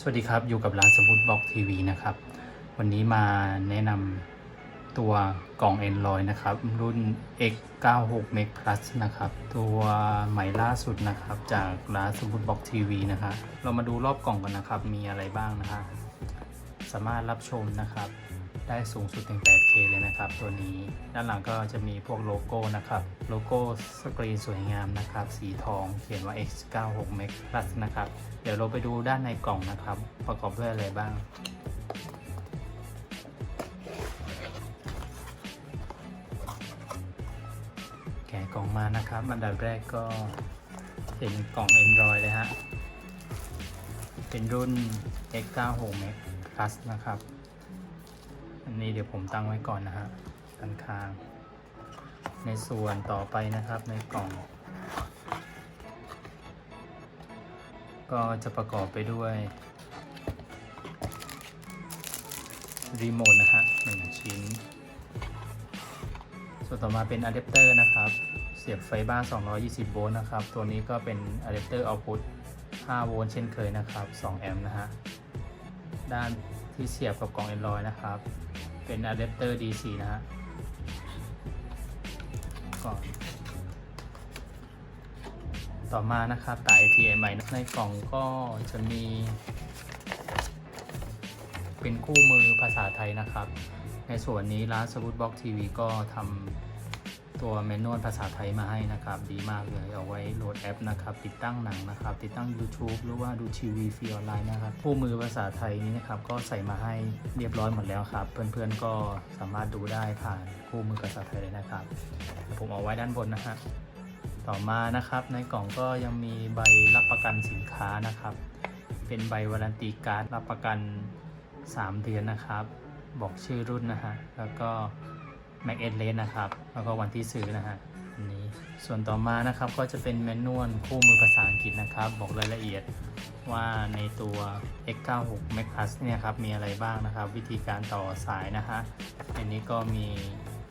สวัสดีครับ อยู่กับร้านสมุดบล็อกทีวีนะครับ วันนี้มาแนะนำตัวกล่องเอ็นลอยนะครับ รุ่น X96 Max Plus นะครับ ตัวใหม่ล่าสุดนะครับ จากร้านสมุดบล็อกทีวีนะครับเรามาดูรอบกล่องกันนะครับ มีอะไรบ้างนะครับสามารถรับชมนะครับ ได้สูงสุดถึง 8K เลยนะครับตัวนี้ ด้านหลังก็จะมีพวกโลโก้นะครับ โลโก้สกรีนสวยงามนะครับ สีทองเขียนว่า X96 Max Plus นะครับ เดี๋ยวเราไปดูด้านในกล่องนะครับ ประกอบด้วยอะไรบ้างแกะกล่องมานะครับอันดับแรกก็เป็นกล่อง Android เลยฮะ เป็นรุ่น X96 Max Plus นะครับ นนี้เดี๋ยวผมตั้งไว้ก่อนนะฮะด้านข้าง ในส่วนต่อไปนะครับในกล่อง ก็จะประกอบไปด้วยรีโมทนะฮะหนึ่งชิ้น ส่วนต่อมาเป็นอะแดปเตอร์นะครับ เสียบไฟบ้าน 220 โวลต์นะครับ ตัวนี้ก็เป็นอะแดปเตอร์เอาพุต5โวลต์เช่นเคยนะครับ 2 แอมป์นะฮะ ด้านที่เสียบกับกล่อง Android นะครับ เป็นอะแดปเตอร์ DC นะฮะก่อนต่อมานะครับสาย HDMI ในกล่องก็จะมี เป็นคู่มือภาษาไทยนะครับ ในส่วนนี้ร้านสวุตบ็อกทีวีก็ทำ ตัวเมนวลภาษาไทยมาให้นะครับ ดีมากเลยเอาไว้โหลดแอปนะครับ ติดตั้งหนังนะครับ ติดตั้ง YouTube หรือว่าดูทีวีฟรีออนไลน์นะครับคู่มือภาษาไทยนี้นะครับก็ใส่มาให้เรียบร้อยหมดแล้วครับ เพื่อนๆก็สามารถดูได้ผ่านคู่มือภาษาไทยเลยนะครับผมเอาไว้ด้านบนนะฮะต่อมานะครับในกล่องก็ยังมีใบรับประกันสินค้านะครับ เป็นใบวารันตีการ์ดรับประกัน 3 เดือนนะครับ บอกชื่อรุ่นนะฮะแล้วก็ Mac a d r e นะครับ แล้วก็วันที่ซื้อนะฮะอันนี้ส่วนต่อมานะครับก็จะเป็นแมนนวลคู่มือภาษาอังกฤษนะครับ บอกรายละเอียดว่าในตัว X96 Max Plus เนี่ยครับมีอะไรบ้างนะครับ วิธีการต่อสายนะฮะอันนี้ก็มี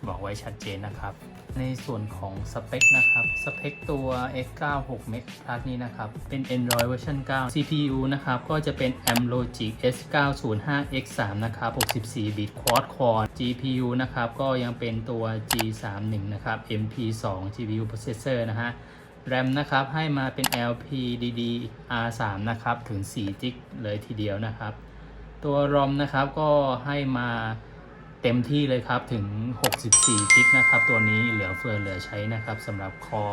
บอกไว้ชัดเจนนะครับ ในส่วนของสเปคนะครับ สเปคตัว X96 Max Plus นี้นะครับ เป็น Android เวอร์ชัน9 CPU นะครับ ก็จะเป็น Amlogic S905X3 นะครับ 64 บิต Quad Core GPU นะครับ ก็ยังเป็นตัว G31 นะครับ MP2 GPU processor นะฮะ RAM นะครับ ให้มาเป็น LPDDR3 นะครับ ถึง4จิกเลยทีเดียวนะครับ ตัว ROM นะครับ ก็ให้มา เต็มที่เลยครับถึง 64กิกนะครับตัวนี้เหลือเฟือเหลือใช้นะครับสำหรับคอ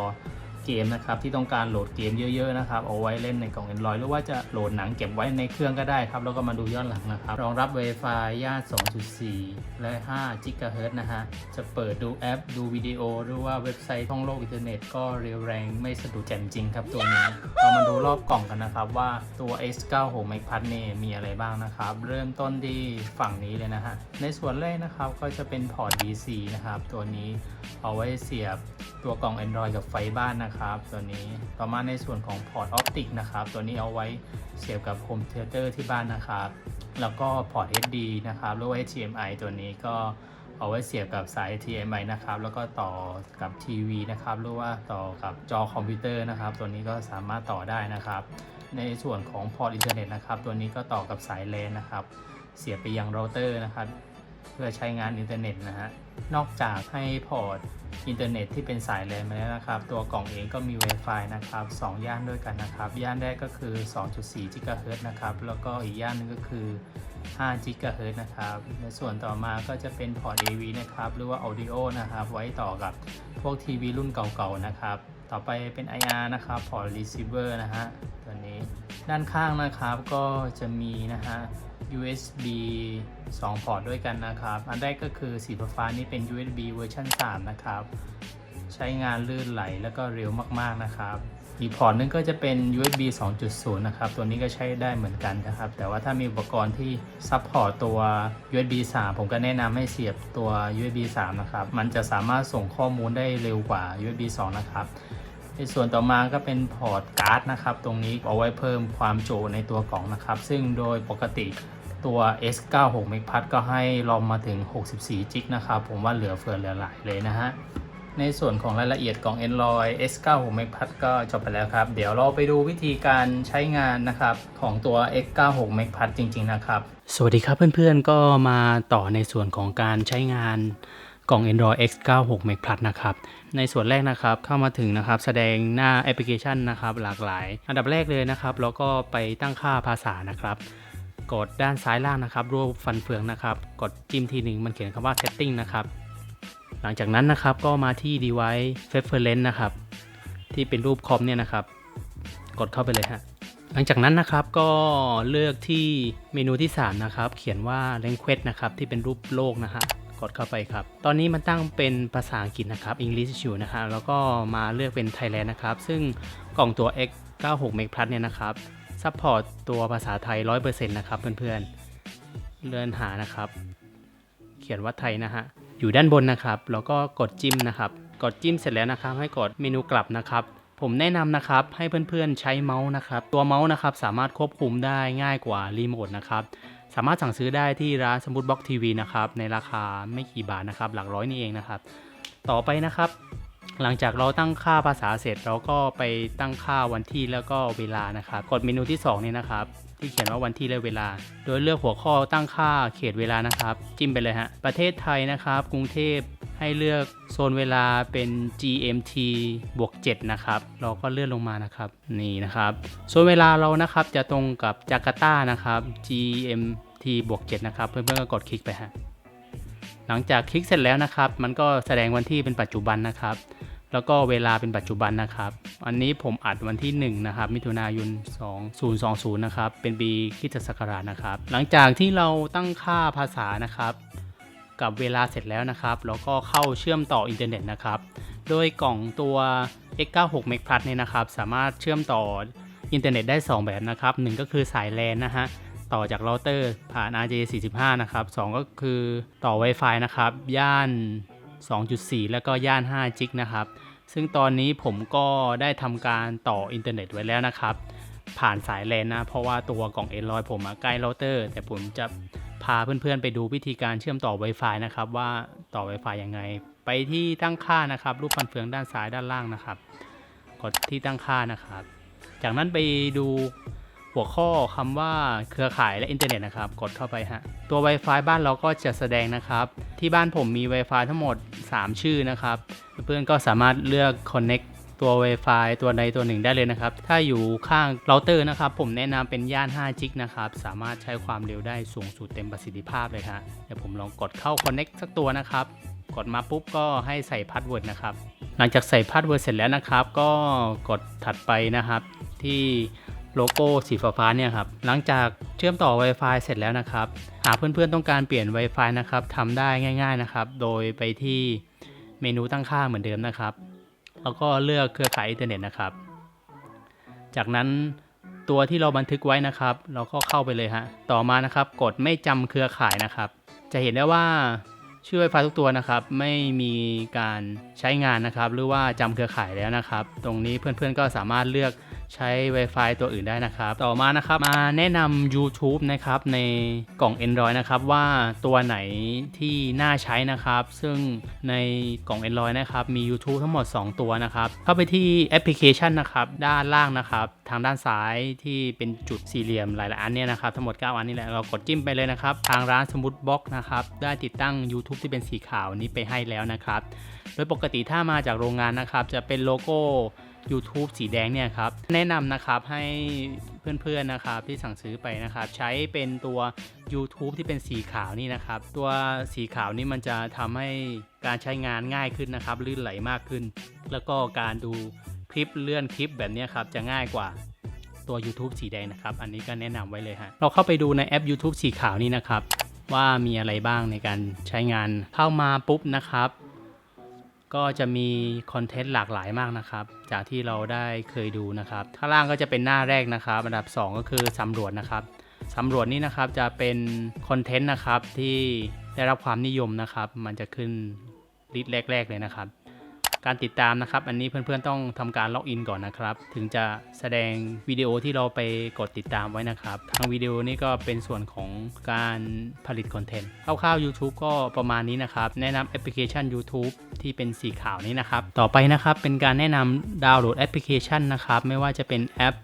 เกมนะครับที่ต้องการโหลดเกมเยอะๆนะครับเอาไว้เล่นในกล่อง Android หรือว่าจะโหลดหนังเก็บไว้ในเครื่องก็ได้ครับแล้วก็มาดูย้อนหลังนะครับรองรับ Wi-Fi ญาติ2.4 และ 5 GHz นะฮะจะเปิดดูแอปดูวิดีโอ หรือว่าเว็บไซต์ท่องโลกอินเทอร์เน็ตก็เร็วแรงไม่สะดุดแจ่มจริงครับตัวนี้เรามาดูรอบกล่องกันนะครับว่าตัว S96 Max Plus เนี่ยมีอะไรบ้างนะครับเริ่มต้นที่ฝั่งนี้เลยนะฮะในส่วนแรกนะครับก็จะเป็นพอร์ต DC นะครับตัวนี้เอาไว้เสียบตัวกล่อง Android กับไฟบ้านนะครับตัวนี้ต่อมาในส่วนของพอร์ตออปติกนะครับ ตัวนี้เอาไว้เสียบกับโฮมเทเตอร์ที่บ้านนะครับ แล้วก็พอร์ต HD นะครับหรือว่า HDMI ตัวนี้ก็เอาไว้เสียบกับสาย HDMI นะครับ แล้วก็ต่อกับทีวีนะครับหรือว่าต่อกับจอคอมพิวเตอร์นะครับ ตัวนี้ก็สามารถต่อได้นะครับ ในส่วนของพอร์ตอินเทอร์เน็ตนะครับ ตัวนี้ก็ต่อกับสายแลนนะครับ เสียบไปยังเราเตอร์นะครับ เพื่อใช้งานอินเทอร์เน็ตนะฮะ นอกจากให้พอร์ตอินเทอร์เน็ตที่เป็นสายแลนมาแล้วนะครับ ตัวกล่องเองก็มี Wi-Fi นะครับ 2 ย่านด้วยกันนะครับ ย่านแรกก็คือ 2.4 GHz นะครับ แล้วก็อีกย่านนึงก็คือ 5 GHz นะครับในส่วนต่อมาก็จะเป็นพอร์ต AV นะครับ หรือว่า Audio นะครับ ไว้ต่อกับพวกทีวีรุ่นเก่าๆ นะครับ ต่อไปเป็น IR นะครับ พอร์ต Receiver นะฮะ ตัวนี้ ด้านข้างนะครับก็จะมีนะฮะ USB 2 พอร์ตด้วยกันนะครับ อันแรกก็คือสีฟ้านี่เป็น USB เวอร์ชัน3 นะครับ ใช้งานลื่นไหลแล้วก็เร็วมากๆนะครับ อีกพอร์ตนึงก็จะเป็น USB 2.0 นะครับ ตัวนี้ก็ใช้ได้เหมือนกันนะครับ แต่ว่าถ้ามีอุปกรณ์ที่ซัพพอร์ตตัว USB 3 ผมก็แนะนำให้เสียบตัว USB 3 นะครับ มันจะสามารถส่งข้อมูลได้เร็วกว่า USB 2 นะครับในส่วนต่อมาก็เป็นพอร์ตการ์ดนะครับ ตรงนี้เอาไว้เพิ่มความจุในตัวกล่องนะครับ ซึ่งโดยปกติ ตัว S96 Max Plus ก็ให้รอมมาถึง 64 จิกนะครับ ผมว่าเหลือเฟือเหลือหลายเลยนะฮะ ในส่วนของรายละเอียดของ Android S96 m a c p a d ก็จบไปแล้วครับ เดี๋ยวเราไปดูวิธีการใช้งานนะครับของตัว X96 m a c p a d จริง ๆ นะครับ สวัสดีครับเพื่อนๆ ก็มาต่อในส่วนของการใช้งานกล่อง Android X96 m a c p a d นะครับ ในส่วนแรกนะครับเข้ามาถึงนะครับ แสดงหน้าแอปพลิเคชันนะครับหลากหลาย อันดับแรกเลยนะครับ แล้วก็ไปตั้งค่าภาษานะครับ กดด้านซ้ายล่างนะครับรูปฟันเฟืองนะครับ กดจิ้มทีหนึ่งมันเขียนคำว่า setting นะครับ หลังจากนั้นนะครับก็มาที่ device preference นะครับ ที่เป็นรูปคอมเนี่ยนะครับ กดเข้าไปเลยฮะหลังจากนั้นนะครับก็เลือกที่เมนูที่ 3 นะครับ เขียนว่า language นะครับ ที่เป็นรูปโลกนะฮะกดเข้าไปครับ ตอนนี้มันตั้งเป็นภาษาอังกฤษนะครับ English อยู่นะฮะแล้วก็มาเลือกเป็น Thailand นะครับ ซึ่งกล่องตัว X 96 m e g Plus เนี่ยนะครับ ซัพพอร์ตตัวภาษาไทย 100%นะครับเพื่อนๆ เลื่อนหานะครับ เขียนว่าไทยนะฮะ อยู่ด้านบนนะครับ แล้วก็กดจิ้มนะครับ กดจิ้มเสร็จแล้วนะครับ ให้กดเมนูกลับนะครับ ผมแนะนำนะครับ ให้เพื่อนๆ ใช้เมาส์นะครับ ตัวเมาส์นะครับ สามารถควบคุมได้ง่ายกว่ารีโมทนะครับ สามารถสั่งซื้อได้ที่ร้านสมุดบล็อกทีวีนะครับ ในราคาไม่กี่บาทนะครับ หลักร้อยนี่เองนะครับ ต่อไปนะครับ หลังจากเราตั้งค่าภาษาเสร็จเราก็ไปตั้งค่าวันที่แล้วก็เวลานะครับกดเมนูที่2นี่นะครับที่เขียนว่าวันที่และเวลา โดยเลือกหัวข้อตั้งค่าเขตเวลานะครับ จิ้มไปเลยฮะประเทศไทยนะครับ กรุงเทพให้เลือกโซนเวลาเป็น GMT บวก7นะครับ เราก็เลื่อนลงมานะครับ นี่นะครับ โซนเวลาเรานะครับจะตรงกับจาการ์ตานะครับ GMT บวก7นะครับ เพื่อนๆก็กดคลิกไปฮะ หลังจากคลิกเสร็จแล้วนะครับ มันก็แสดงวันที่เป็นปัจจุบันนะครับ แล้วก็เวลาเป็นปัจจุบันนะครับ อันนี้ผมอัดวันที่ 1 นะครับ มิถุนายน 2020 นะครับ เป็นปีคริสตศักราชนะครับ หลังจากที่เราตั้งค่าภาษานะครับ กับเวลาเสร็จแล้วนะครับ แล้วก็เข้าเชื่อมต่ออินเทอร์เน็ตนะครับ โดยกล่องตัว X96 m e g Plus เนี่ยนะครับ สามารถเชื่อมต่ออินเทอร์เน็ตได้ 2 แบบนะครับหนึ่งก็คือสายแลนนะฮะ ต่อจากเราเตอร์ผ่าน RJ45 นะครับ2ก็คือต่อ Wi-Fi นะครับ ย่าน 2.4 แล้วก็ย่าน5จิกนะครับ ซึ่งตอนนี้ผมก็ได้ทำการต่ออินเทอร์เน็ตไว้แล้วนะครับ ผ่านสายแลนนะ เพราะว่าตัวกล่อง Android ผมใกล้เราเตอร์ แต่ผมจะพาเพื่อนๆ ไปดูวิธีการเชื่อมต่อ Wi-Fi นะครับ ว่าต่อ Wi-Fi ยังไง ไปที่ตั้งค่านะครับ รูปฟันเฟืองด้านซ้ายด้านล่างนะครับ กดที่ตั้งค่านะครับ จากนั้นไปดู หัวข้อคำว่าเครือข่ายและอินเทอร์เน็ตนะครับ กดเข้าไปฮะ ตัว Wi-Fi บ้านเราก็จะแสดงนะครับ ที่บ้านผมมี Wi-Fi ทั้งหมด 3 ชื่อนะครับ เพื่อนๆก็สามารถเลือก Connect ตัว Wi-Fi ตัวใดตัวหนึ่งได้เลยนะครับ ถ้าอยู่ข้างเราเตอร์นะครับ ผมแนะนำเป็นย่าน5จิกนะครับ สามารถใช้ความเร็วได้สูงสุดเต็มประสิทธิภาพเลยฮะ เดี๋ยวผมลองกดเข้า Connect สักตัวนะครับ กดมาปุ๊บก็ให้ใส่พาสเวิร์ดนะครับ หลังจากใส่พาสเวิร์ดเสร็จแล้วนะครับ ก็กดถัดไปนะครับที่ โลโก้สีฟ้าเนี่ยครับ หลังจากเชื่อมต่อ Wi-Fi เสร็จแล้วนะครับ หากเพื่อนๆต้องการเปลี่ยน Wi-Fi นะครับทำได้ง่ายๆนะครับ โดยไปที่เมนูตั้งค่าเหมือนเดิมนะครับ แล้วก็เลือกเครือข่ายอินเทอร์เน็ตนะครับ จากนั้นตัวที่เราบันทึกไว้นะครับ เราก็เข้าไปเลยฮะ ต่อมานะครับกดไม่จำเครือข่ายนะครับ จะเห็นได้ว่าชื่อ Wi-Fi ทุกตัวนะครับ ไม่มีการใช้งานนะครับ หรือว่าจำเครือข่ายแล้วนะครับ ตรงนี้เพื่อนๆก็สามารถเลือก ใช้ Wi-Fi ตัวอื่นได้นะครับ ต่อมานะครับมาแนะนำ YouTube นะครับในกล่อง Android นะครับว่าตัวไหนที่น่าใช้นะครับ ซึ่งในกล่อง Android นะครับมี YouTube ทั้งหมด 2 ตัวนะครับ เข้าไปที่แอปพลิเคชันนะครับด้านล่างนะครับทางด้านซ้ายที่เป็นจุดสี่เหลี่ยมหลายๆอันเนี่ยนะครับทั้งหมด 9 อันนี่แหละเรากดจิ้มไปเลยนะครับ ทางร้านสมุดบ็อกนะครับได้ติดตั้ง YouTube ที่เป็นสีขาวนี้ไปให้แล้วนะครับ โดยปกติถ้ามาจากโรงงานนะครับจะเป็นโลโก้ YouTube สีแดงเนี่ยครับ แนะนำนะครับให้เพื่อนๆนะครับที่สั่งซื้อไปนะครับ ใช้เป็นตัว YouTube ที่เป็นสีขาวนี่นะครับ ตัวสีขาวนี่มันจะทำให้การใช้งานง่ายขึ้นนะครับ ลื่นไหลมากขึ้น แล้วก็การดูคลิปเลื่อนคลิปแบบนี้ครับจะง่ายกว่าตัว YouTube สีแดงนะครับ อันนี้ก็แนะนำไว้เลยฮะเราเข้าไปดูในแอป YouTube สีขาวนี่นะครับ ว่ามีอะไรบ้างในการใช้งานเข้ามาปุ๊บนะครับ ก็จะมีคอนเทนต์หลากหลายมากนะครับ จากที่เราได้เคยดูนะครับข้างล่างก็จะเป็นหน้าแรกนะครับ อันดับ 2 ก็คือสำรวจนะครับสำรวจนี่นะครับจะเป็นคอนเทนต์นะครับที่ได้รับความนิยมนะครับ มันจะขึ้นลิสต์แรก ๆ เลยนะครับ การติดตามนะครับ อันนี้เพื่อนๆต้องทำการล็อกอินก่อนนะครับ ถึงจะแสดงวิดีโอที่เราไปกดติดตามไว้นะครับ ทางวิดีโอนี่ก็เป็นส่วนของการผลิตคอนเทนต์คร่าวๆ YouTube ก็ประมาณนี้นะครับ แนะนำแอปพลิเคชัน YouTube ที่เป็นสีขาวนี้นะครับ ต่อไปนะครับเป็นการแนะนำดาวน์โหลดแอปพลิเคชันนะครับ ไม่ว่าจะเป็นแอป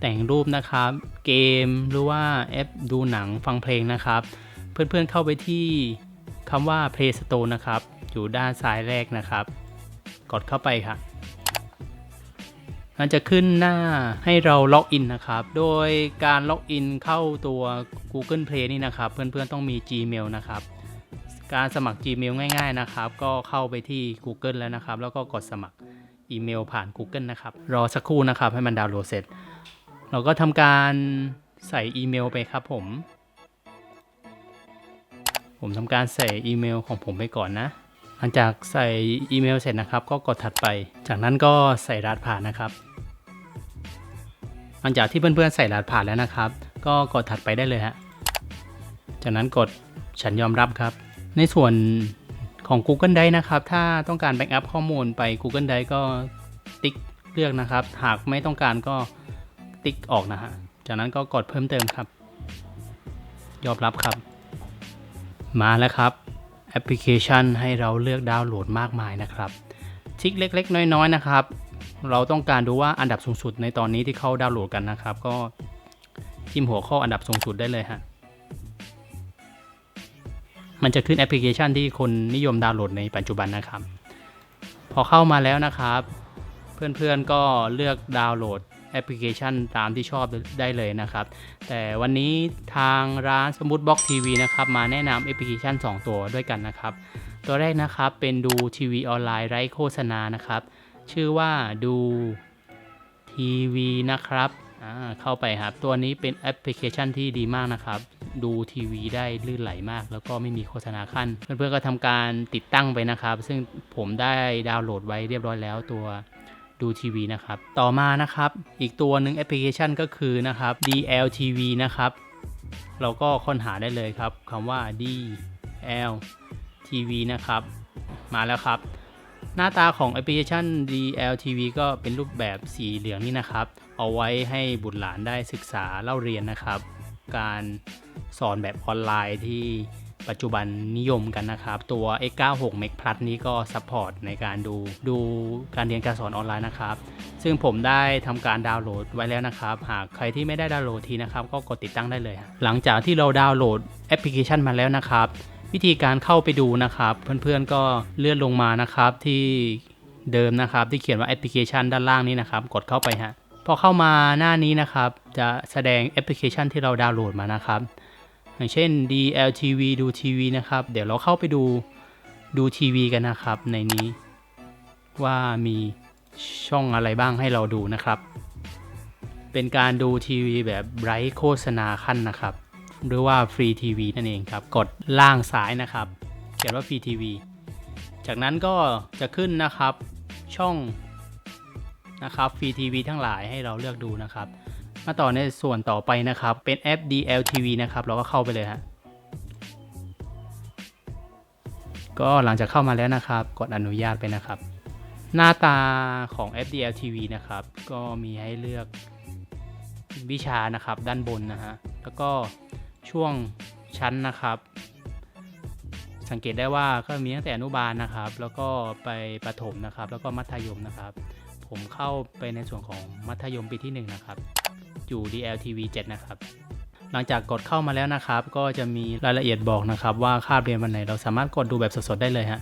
แต่งรูปนะครับ เกมหรือว่าแอปดูหนังฟังเพลงนะครับ เพื่อนๆเข้าไปที่คำว่า Play Store นะครับ อยู่ด้านซ้ายแรกนะครับ กดเข้าไปครับมันจะขึ้นหน้าให้เราล็อกอินนะครับ โดยการล็อกอินเข้าตัว Google Play นี่นะครับ เพื่อนๆต้องมี Gmail นะครับ การสมัคร Gmail ง่าย ๆนะครับ ก็เข้าไปที่ Google แล้วนะครับ แล้วก็กดสมัครอีเมลผ่าน Google นะครับ รอสักครู่นะครับ ให้มันดาวน์โหลดเสร็จ เราก็ทำการใส่อีเมลไปครับผม ผมทำการใส่อีเมลของผมไปก่อนนะ หลังจากใส่อีเมลเสร็จนะครับ ก็กดถัดไป จากนั้นก็ใส่รหัสผ่านนะครับ หลังจากที่เพื่อนๆใส่รหัสผ่านแล้วนะครับ ก็กดถัดไปได้เลยฮะ จากนั้นกดฉันยอมรับครับ ในส่วนของ Google Drive นะครับ ถ้าต้องการแบ็กอัพข้อมูลไป Google Drive ก็ติ๊กเลือกนะครับ หากไม่ต้องการก็ติ๊กออกนะฮะ จากนั้นก็กดเพิ่มเติมครับ ยอมรับครับ มาแล้วครับ อปพลิเคชันให้เราเลือกดาวน์โหลดมากมายนะครับ ทิกเล็ก ๆ น้อย ๆ นะครับ เราต้องการดูว่าอันดับสูงสุดในตอนนี้ที่เขาดาวน์โหลดกันนะครับ ก็จิ้มหัวข้ออันดับสูงสุดได้เลยฮะมันจะขึ้นแอปพลิเคชันที่คนนิยมดาวน์โหลดในปัจจุบันนะครับ พอเข้ามาแล้วนะครับ เพื่อนๆก็เลือกดาวน์โหลด แอปพลิเคชันตามที่ชอบได้เลยนะครับ แต่วันนี้ทางร้านสมุดบ็อกทีวีนะครับมาแนะนำแอปพลิเคชัน 2 ตัวด้วยกันนะครับ ตัวแรกนะครับเป็นดูทีวีออนไลน์ไร้โฆษณานะครับ ชื่อว่าดูทีวีนะครับเข้าไปครับ ตัวนี้เป็นแอปพลิเคชันที่ดีมากนะครับ ดูทีวีได้ลื่นไหลมาก แล้วก็ไม่มีโฆษณาขั้น เพื่อนๆก็ทำการติดตั้งไปนะครับ ซึ่งผมได้ดาวน์โหลดไว้เรียบร้อยแล้วตัว ดูทีวีนะครับ ต่อมานะครับ อีกตัวหนึ่งแอปพลิเคชันก็คือนะครับ DLTV นะครับ เราก็ค้นหาได้เลยครับคำว่า DLTV นะครับ มาแล้วครับ หน้าตาของแอปพลิเคชัน DLTV ก็เป็นรูปแบบสีเหลืองนี่นะครับ เอาไว้ให้บุตรหลานได้ศึกษาเล่าเรียนนะครับ การสอนแบบออนไลน์ที่ ปัจจุบันนิยมกันนะครับ ตัว X96 Max Plus นี้ก็ซัพพอร์ตในการดูดูการเรียนการสอนออนไลน์นะครับ ซึ่งผมได้ทำการดาวน์โหลดไว้แล้วนะครับ หากใครที่ไม่ได้ดาวน์โหลดทีนะครับ ก็กดติดตั้งได้เลย หลังจากที่เราดาวน์โหลดแอปพลิเคชันมาแล้วนะครับ วิธีการเข้าไปดูนะครับ เพื่อนๆก็เลื่อนลงมานะครับที่เดิมนะครับ ที่เขียนว่าแอปพลิเคชันด้านล่างนี้นะครับ กดเข้าไปฮะพอเข้ามาหน้านี้นะครับ จะแสดงแอปพลิเคชันที่เราดาวน์โหลดมานะครับ อย่างเช่น DLTV ดูทีวีนะครับ เดี๋ยวเราเข้าไปดูดูทีวีกันนะครับในนี้ว่ามีช่องอะไรบ้างให้เราดูนะครับ เป็นการดูทีวีแบบไร้โฆษณาขั้นนะครับ หรือว่าฟรีทีวีนั่นเองครับ กดล่างซ้ายนะครับเขียนว่าฟรีทีวีจากนั้นก็จะขึ้นนะครับช่องนะครับฟรีทีวีทั้งหลายให้เราเลือกดูนะครับ มาต่อในส่วนต่อไปนะครับ เป็นแอป DLTV นะครับ เราก็เข้าไปเลยฮะก็หลังจากเข้ามาแล้วนะครับ กดอนุญาตไปนะครับ หน้าตาของแอป DLTV นะครับ ก็มีให้เลือกวิชานะครับด้านบนนะฮะ แล้วก็ช่วงชั้นนะครับ สังเกตได้ว่าก็มีตั้งแต่อนุบาลนะครับ แล้วก็ไปประถมนะครับ แล้วก็มัธยมนะครับ ผมเข้าไปในส่วนของมัธยมปีที่ 1 นะครับ อยู่ DLTV 7 นะครับ หลังจากกดเข้ามาแล้วนะครับ ก็จะมีรายละเอียดบอกนะครับ ว่าคาบเรียนวันไหน เราสามารถกดดูแบบสดๆได้เลยฮะ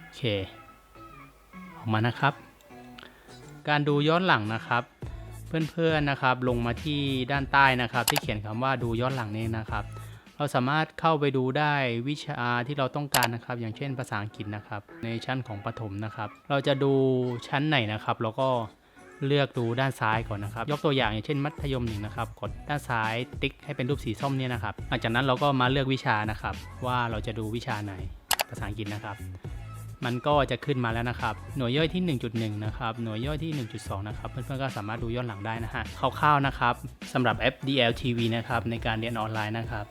โอเค ออกมานะครับ การดูย้อนหลังนะครับเพื่อนๆนะครับลงมาที่ด้านใต้นะครับ ที่เขียนคำว่าดูย้อนหลังนี้นะครับ เราสามารถเข้าไปดูได้วิชาที่เราต้องการนะครับ อย่างเช่นภาษาอังกฤษนะครับ ในชั้นของประถมนะครับ เราจะดูชั้นไหนนะครับเราก็เลือกดูด้านซ้ายก่อนนะครับ ยกตัวอย่างอย่างเช่นมัธยมหนึ่งนะครับ กดด้านซ้ายติ๊กให้เป็นรูปสีส้มเนี่ยนะครับหลังจากนั้นเราก็มาเลือกวิชานะครับ ว่าเราจะดูวิชาไหนภาษาอังกฤษนะครับ มันก็จะขึ้นมาแล้วนะครับ หน่วยย่อยที่ 1.1 นะครับ หน่วยย่อยที่ 1.2 นะครับ เพื่อนๆก็สามารถดูย้อนหลังได้นะฮะคร่าวๆนะครับสำหรับแอป DLTV นะครับในการเรียนออนไลน์นะครับ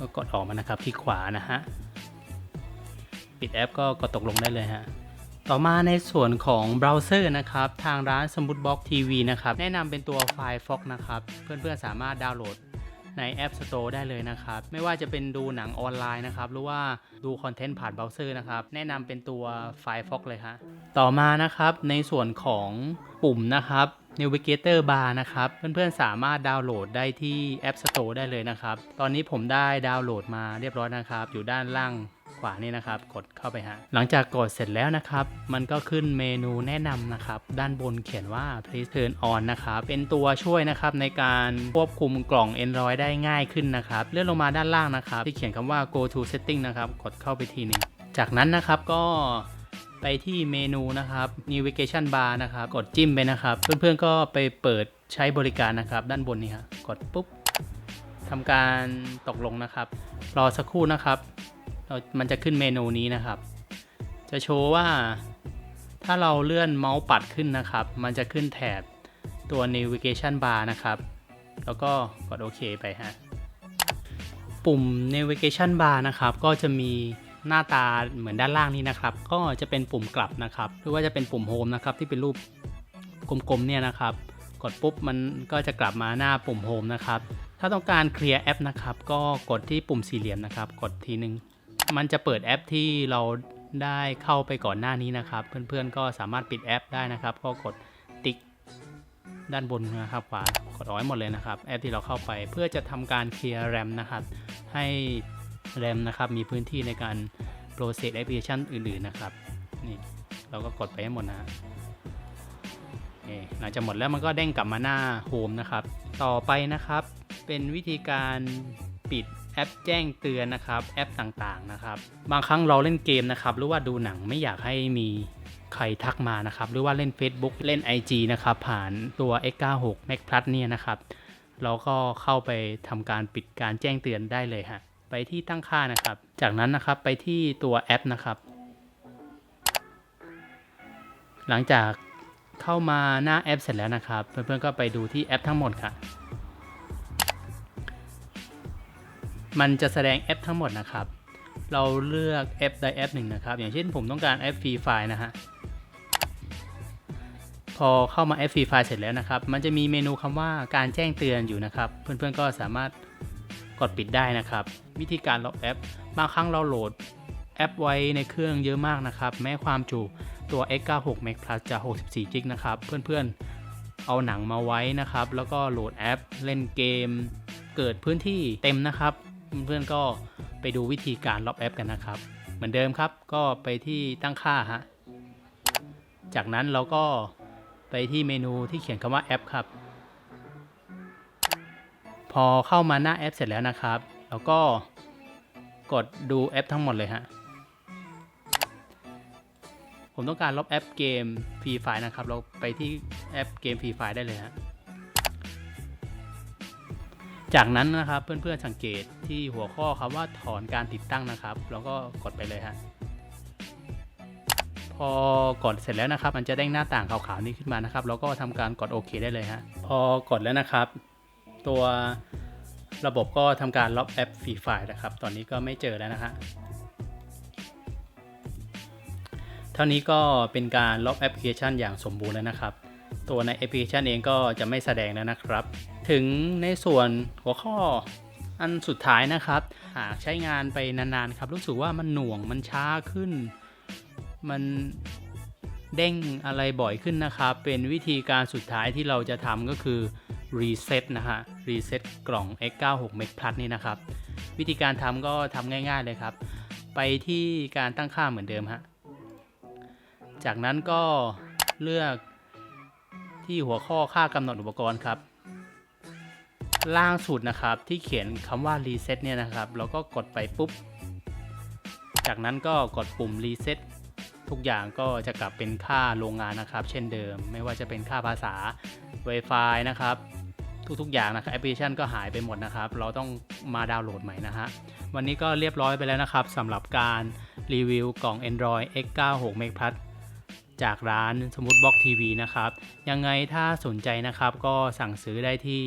ก็กดออกมานะครับที่ขวานะฮะ ปิดแอปก็กดตกลงได้เลยฮะต่อมาในส่วนของเบราว์เซอร์นะครับ ทางร้านสมุดบล็อกทีวีนะครับ แนะนำเป็นตัวไฟล์ฟ็อกนะครับ เพื่อนๆสามารถดาวน์โหลด ในแอป Store ได้เลยนะครับ ไม่ว่าจะเป็นดูหนังออนไลน์นะครับหรือว่าดูคอนเทนต์ผ่านเบราว์เซอร์นะครับ แนะนำเป็นตัว Firefox เลยฮะต่อมานะครับในส่วนของปุ่มนะครับ Navigator Bar นะครับ เพื่อนๆสามารถดาวน์โหลดได้ที่ App Store ได้เลยนะครับ ตอนนี้ผมได้ดาวน์โหลดมาเรียบร้อยนะครับ อยู่ด้านล่าง ขวานี่นะครับ กดเข้าไปฮะ หลังจากกดเสร็จแล้วนะครับ มันก็ขึ้นเมนูแนะนำนะครับ ด้านบนเขียนว่า please turn on นะครับ เป็นตัวช่วยนะครับในการควบคุมกล่อง Android ได้ง่ายขึ้นนะครับ เลื่อนลงมาด้านล่างนะครับ ที่เขียนคำว่า go to setting นะครับ กดเข้าไปทีนึง จากนั้นนะครับก็ไปที่เมนูนะครับ navigation bar นะครับ กดจิ้มไปนะครับ เพื่อนๆก็ไปเปิดใช้บริการนะครับ ด้านบนนี้ครับกดปุ๊บทำการตกลงนะครับ รอสักครู่นะครับ เรามันจะขึ้นเมนูนี้นะครับ จะโชว์ว่าถ้าเราเลื่อนเมาส์ปัดขึ้นนะครับ มันจะขึ้นแถบตัว navigation bar นะครับ แล้วก็กดโอเคไปฮะ ปุ่ม navigation bar นะครับ ก็จะมีหน้าตาเหมือนด้านล่างนี้นะครับ ก็จะเป็นปุ่มกลับนะครับ หรือว่าจะเป็นปุ่ม home นะครับ ที่เป็นรูปกลมๆเนี่ยนะครับ กดปุ๊บมันก็จะกลับมาหน้าปุ่ม home นะครับ ถ้าต้องการเคลียร์แอปนะครับ ก็กดที่ปุ่มสี่เหลี่ยมนะครับ กดทีนึง มันจะเปิดแอปที่เราได้เข้าไปก่อนหน้านี้นะครับ เพื่อนๆก็สามารถปิดแอปได้นะครับ ก็กดติ๊กด้านบนนะครับขวากดเอาไว้หมดเลยนะครับ แอปที่เราเข้าไปเพื่อจะทำการเคลียร์แรมนะครับ ให้แรมนะครับมีพื้นที่ในการโปรเซสแอปพลิเคชันอื่นๆนะครับนี่เราก็กดไปให้หมดนะหลังจากหมดแล้วมันก็เด้งกลับมาหน้าโฮมนะครับ ต่อไปนะครับ เป็นวิธีการ แอปแจ้งเตือนนะครับ แอปต่างๆนะครับ บางครั้งเราเล่นเกมนะครับ หรือว่าดูหนังไม่อยากให้มีใครทักมานะครับ หรือว่าเล่น Facebook เล่น IG นะครับ ผ่านตัว X96 Max Plus เนี่ยนะครับ เราก็เข้าไปทำการปิดการแจ้งเตือนได้เลยฮะ ไปที่ตั้งค่านะครับ จากนั้นนะครับไปที่ตัวแอปนะครับ หลังจากเข้ามาหน้าแอปเสร็จแล้วนะครับ เพื่อนๆก็ไปดูที่แอปทั้งหมดค่ะ มันจะแสดงแอปทั้งหมดนะครับ เราเลือกแอปใดแอปหนึ่งนะครับ อย่างเช่นผมต้องการแอปฟรีไฟล์นะฮะ พอเข้ามาแอปฟรีไฟล์เสร็จแล้วนะครับ มันจะมีเมนูคำว่าการแจ้งเตือนอยู่นะครับ เพื่อนๆก็สามารถกดปิดได้นะครับ วิธีการลบแอป บางครั้งเราโหลดแอปไว้ในเครื่องเยอะมากนะครับ แม้ความจุตัว X96 Max Plus จะ 64 g b นะครับ เพื่อนๆ เอาหนังมาไว้นะครับ แล้วก็โหลดแอป เล่นเกม เกิดพื้นที่เต็มนะครับ เพื่อนๆก็ไปดูวิธีการลบแอปกันนะครับ เหมือนเดิมครับก็ไปที่ตั้งค่าฮะจากนั้นเราก็ไปที่เมนูที่เขียนคำว่าแอปครับ พอเข้ามาหน้าแอปเสร็จแล้วนะครับแล้วก็กดดูแอปทั้งหมดเลยฮะผมต้องการลบแอปเกมฟรีไฟนะครับ เราไปที่แอปเกมฟรีไฟได้เลยฮะ จากนั้นนะครับเพื่อนๆสังเกตที่หัวข้อครับว่าถอนการติดตั้งนะครับ แล้วก็กดไปเลยฮะพอกดเสร็จแล้วนะครับ มันจะเด้งหน้าต่างขาวๆนี้ขึ้นมานะครับ แล้วก็ทำการกดโอเคได้เลยฮะพอกดแล้วนะครับ ตัวระบบก็ทำการล็อกแอปฟรีไฟล์นะครับ ตอนนี้ก็ไม่เจอแล้วนะฮะเท่านี้ก็เป็นการล็อกแอปพลิเคชันอย่างสมบูรณ์แล้วนะครับ ตัวในแอปพลิเคชันเองก็จะไม่แสดงแล้วนะครับ ถึงในส่วนหัวข้ออันสุดท้ายนะครับ หากใช้งานไปนานๆครับ รู้สึกว่ามันหน่วงมันช้าขึ้น มันเด้งอะไรบ่อยขึ้นนะครับ เป็นวิธีการสุดท้ายที่เราจะทำก็คือรีเซ็ตนะฮะรีเซ็ตกล่อง X96 Max Plus นี่นะครับ วิธีการทำก็ทำง่ายๆเลยครับ ไปที่การตั้งค่าเหมือนเดิมฮะจากนั้นก็เลือกที่หัวข้อค่ากำหนดอุปกรณ์ครับ ล่างสุดนะครับที่เขียนคำว่า reset เนี่ยนะครับเราก็กดไปปุ๊บ จากนั้นก็กดปุ่ม reset ทุกอย่างก็จะกลับเป็นค่าโรงงานนะครับ เช่นเดิม ไม่ว่าจะเป็นค่าภาษา Wi-Fi นะครับ ทุกๆอย่างนะครับแอปพลิเคชันก็หายไปหมดนะครับ เราต้องมาดาวน์โหลดใหม่นะฮะวันนี้ก็เรียบร้อยไปแล้วนะครับสำหรับการรีวิวกล่อง Android X96 Max Plus จากร้านสมุดบล็อกทีวีนะครับ ยังไงถ้าสนใจนะครับก็สั่งซื้อได้ที่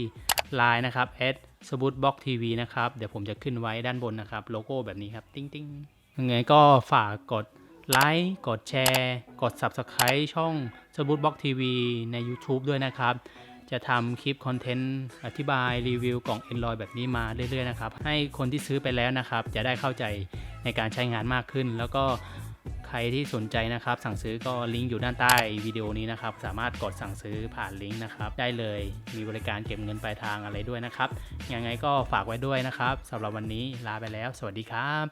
Line นะครับ s สมุดบ็อกทีวีนะครับ เดี๋ยวผมจะขึ้นไว้ด้านบนนะครับ โลโก้แบบนี้ครับ ติ๊งติ๊งยังไงก็ฝากกดไลค์ กดแชร์ กด Subscribe ช่องสบูตบ็อกทีวีใน YouTube ด้วยนะครับ จะทำคลิปคอนเทนต์อธิบายรีวิวกล่อง Android แบบนี้มาเรื่อยๆนะครับ ให้คนที่ซื้อไปแล้วนะครับ จะได้เข้าใจในการใช้งานมากขึ้น แล้วก็ ใครที่สนใจนะครับ สั่งซื้อก็ลิงก์อยู่ด้านใต้วิดีโอนี้นะครับ สามารถกดสั่งซื้อผ่านลิงก์นะครับ ได้เลยมีบริการเก็บเงินปลายทางอะไรด้วยนะครับยังไงก็ฝากไว้ด้วยนะครับสำหรับวันนี้ลาไปแล้ว สวัสดีครับ